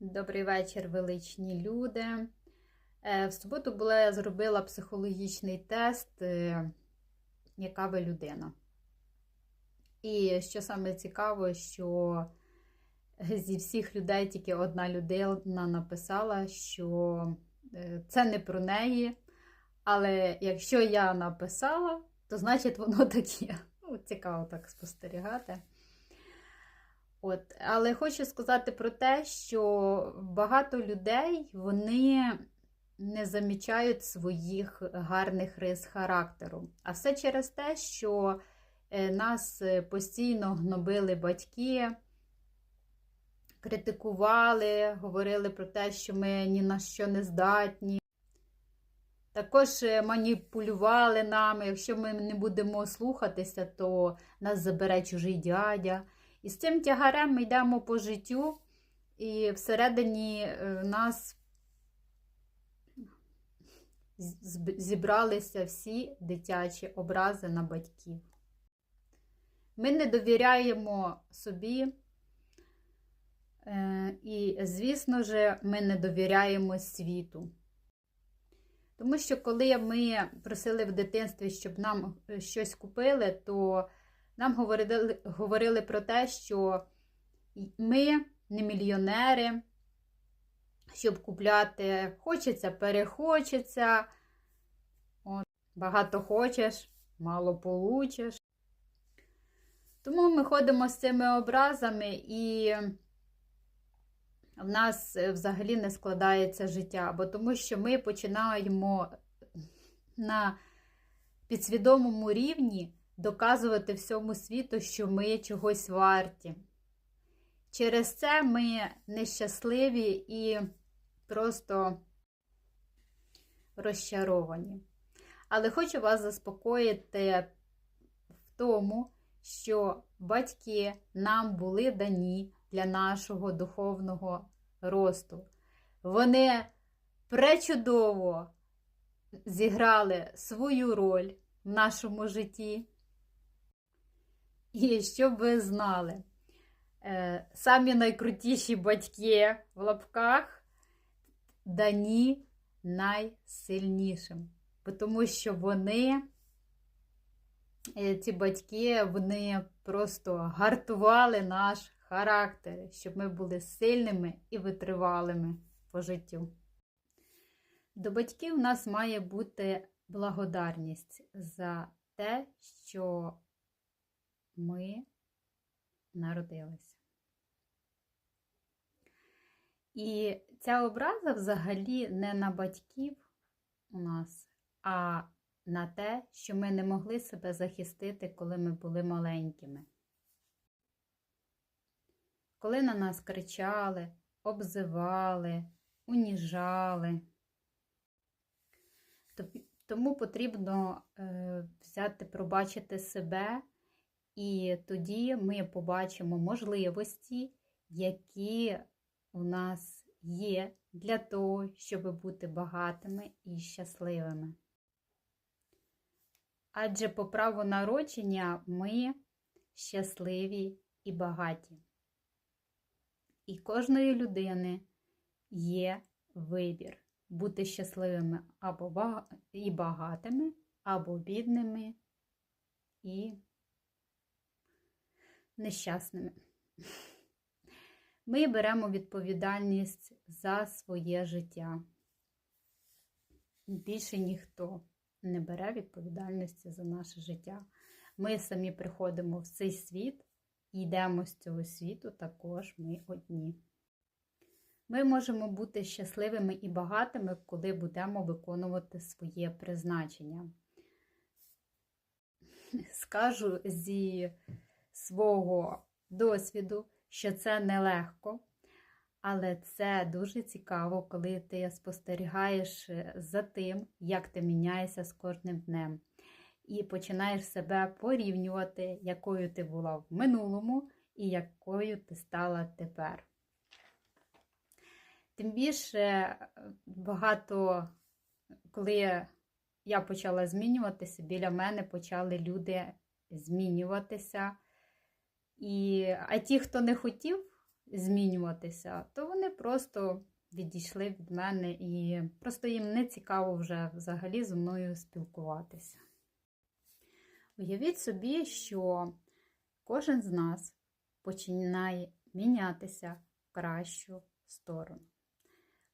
Добрий вечір, величні люди. Е, В суботу була, я зробила психологічний тест, е, яка ви людина. І що саме цікаво, що зі всіх людей тільки одна людина написала, що е, це не про неї. Але якщо я написала, то значить воно таке. Ну, цікаво так спостерігати. От, але хочу сказати про те, що багато людей вони не замічають своїх гарних рис характеру. А все через те, що е, нас е, постійно гнобили батьки, критикували, говорили про те, що ми ні на що не здатні. Також е, маніпулювали нами. Якщо ми не будемо слухатися, то нас забере чужий дядя. І з цим тягарем ми йдемо по життю, і всередині е, нас зібралися всі дитячі образи на батьків. Ми не довіряємо собі, е, і, звісно ж, ми не довіряємо світу. Тому що коли ми просили в дитинстві, щоб нам е, щось купили, то нам говорили, говорили про те, що ми не мільйонери, щоб купляти хочеться, перехочеться. От, багато хочеш, мало получиш. Тому ми ходимо з цими образами, і в нас взагалі не складається життя, бо тому що ми починаємо на підсвідомому рівні доказувати всьому світу, що ми чогось варті. Через це ми нещасливі і просто розчаровані. Але хочу вас заспокоїти в тому, що батьки нам були дані для нашого духовного росту. Вони пречудово зіграли свою роль в нашому житті. І щоб ви знали, е, самі найкрутіші батьки в лапках дані найсильнішим. Тому що вони, е, ці батьки, вони просто гартували наш характер, щоб ми були сильними і витривалими по життю. До батьків у нас має бути благодарність за те, що ми народилися. І ця образа взагалі не на батьків у нас, а на те, що ми не могли себе захистити, коли ми були маленькими. Коли на нас кричали, обзивали, уніжали. Тому потрібно е, взяти, пробачити себе, і тоді ми побачимо можливості, які у нас є для того, щоб бути багатими і щасливими. Адже по праву народження ми щасливі і багаті. І кожної людини є вибір бути щасливими або і багатими, або бідними і нещасними. Ми беремо відповідальність за своє життя. Більше ніхто не бере відповідальності за наше життя. Ми самі приходимо в цей світ і йдемо з цього світу також ми одні. Ми можемо бути щасливими і багатими, коли будемо виконувати своє призначення. Скажу зі свого досвіду, що це нелегко, але це дуже цікаво, коли ти спостерігаєш за тим, як ти міняєшся з кожним днем. І починаєш себе порівнювати, якою ти була в минулому і якою ти стала тепер. Тим більше багато, коли я почала змінюватися, біля мене почали люди змінюватися. І, А ті, хто не хотів змінюватися, то вони просто відійшли від мене і просто їм не цікаво вже взагалі зі мною спілкуватися. Уявіть собі, що кожен з нас починає мінятися в кращу сторону.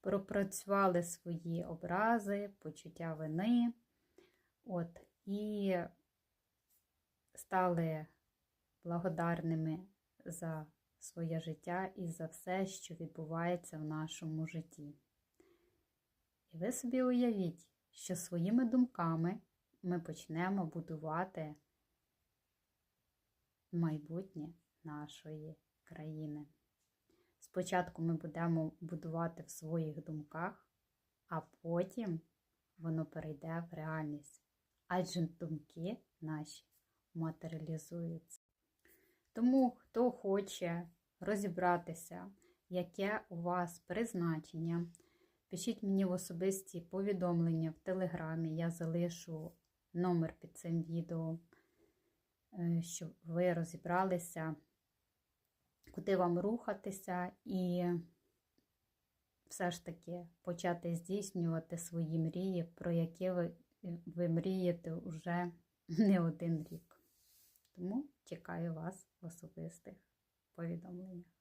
Пропрацювали свої образи, почуття вини, от, і стали благодарними за своє життя і за все, що відбувається в нашому житті. І ви собі уявіть, що своїми думками ми почнемо будувати майбутнє нашої країни. Спочатку ми будемо будувати в своїх думках, а потім воно перейде в реальність. Адже думки наші матеріалізуються. Тому, хто хоче розібратися, яке у вас призначення, пишіть мені в особисті повідомлення в Телеграмі, я залишу номер під цим відео, е, щоб ви розібралися, куди вам рухатися, і все ж таки почати здійснювати свої мрії, про які ви, ви мрієте вже не один рік. Тому чекаю вас в особистих повідомленнях.